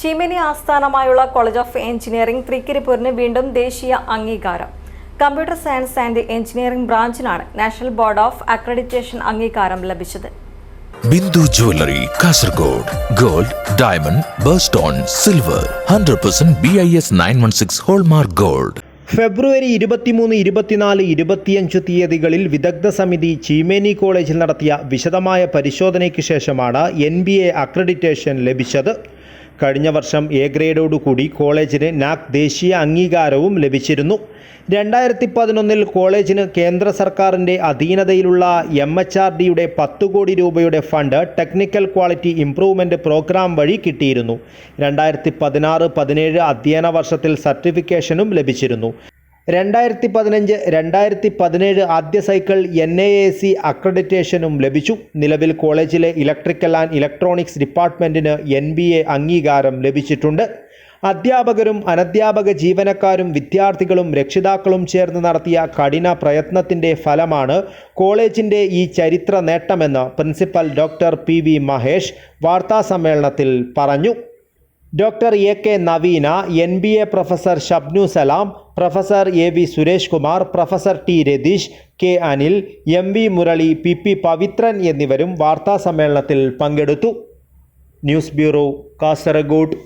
ചീമേനി ആസ്ഥാനമായുള്ള college of engineering തൃക്കരിപ്പൂരിന് വീണ്ടും ദേശീയ അംഗീകാരം. കമ്പ്യൂട്ടർ സയൻസ് ആൻഡ് എഞ്ചിനീയറിംഗ് ബ്രാഞ്ചിനാണ് നാഷണൽ ബോർഡ് ഓഫ് അക്രഡിറ്റേഷൻ അംഗീകാരം ലഭിച്ചത്. Bindu jewellery Kasaragod gold diamond birthstone silver hundred percent B I S nine one six hallmark gold. ഫെബ്രുവരി ഇരുപത്തിമൂന്ന് ഇരുപത്തിനാല് ഇരുപത്തിയഞ്ച് തീയതികളിൽ വിദഗ്ധ സമിതി ചീമേനി കോളേജിൽ നടത്തിയ വിശദമായ പരിശോധനയ്ക്ക് ശേഷമാണ് എൻ ബി എ അക്രഡിറ്റേഷൻ ലഭിച്ചത്. കഴിഞ്ഞ വർഷം എ ഗ്രേഡോടുകൂടി കോളേജിന് നാക് ദേശീയ അംഗീകാരവും ലഭിച്ചിരുന്നു. രണ്ടായിരത്തി പതിനൊന്നിൽ കോളേജിന് കേന്ദ്ര സർക്കാരിന്റെ അധീനതയിലുള്ള എം എച്ച് ആർ ഡിയുടെ പത്ത് കോടി രൂപയുടെ fund technical quality improvement programme വഴി കിട്ടിയിരുന്നു. രണ്ടായിരത്തി പതിനാറ് പതിനേഴ് അധ്യയന വർഷത്തിൽ സർട്ടിഫിക്കേഷനും ലഭിച്ചിരുന്നു. രണ്ടായിരത്തി പതിനഞ്ച് രണ്ടായിരത്തി പതിനേഴ് ആദ്യ cycle N A A C അക്രഡിറ്റേഷനും ലഭിച്ചു. നിലവിൽ കോളേജിലെ ഇലക്ട്രിക്കൽ ആൻഡ് ഇലക്ട്രോണിക്സ് ഡിപ്പാർട്ട്മെന്റിന് എൻ ബി എ അംഗീകാരം ലഭിച്ചിട്ടുണ്ട്. അധ്യാപകരും അനധ്യാപക ജീവനക്കാരും വിദ്യാർത്ഥികളും രക്ഷിതാക്കളും ചേർന്ന് നടത്തിയ കഠിന പ്രയത്നത്തിന്റെ ഫലമാണ് കോളേജിന്റെ ഈ ചരിത്ര നേട്ടമെന്ന് principal doctor P V Mahesh വാർത്താസമ്മേളനത്തിൽ പറഞ്ഞു. Doctor A K Naveena N B A professor Shabnu Salam professor A V Suresh Kumar professor T Ratheesh K Anil M V Murali P P Pavithran എന്നിവരും വാർത്താസമ്മേളനത്തിൽ പങ്കെടുത്തു. News bureau Kasaragod.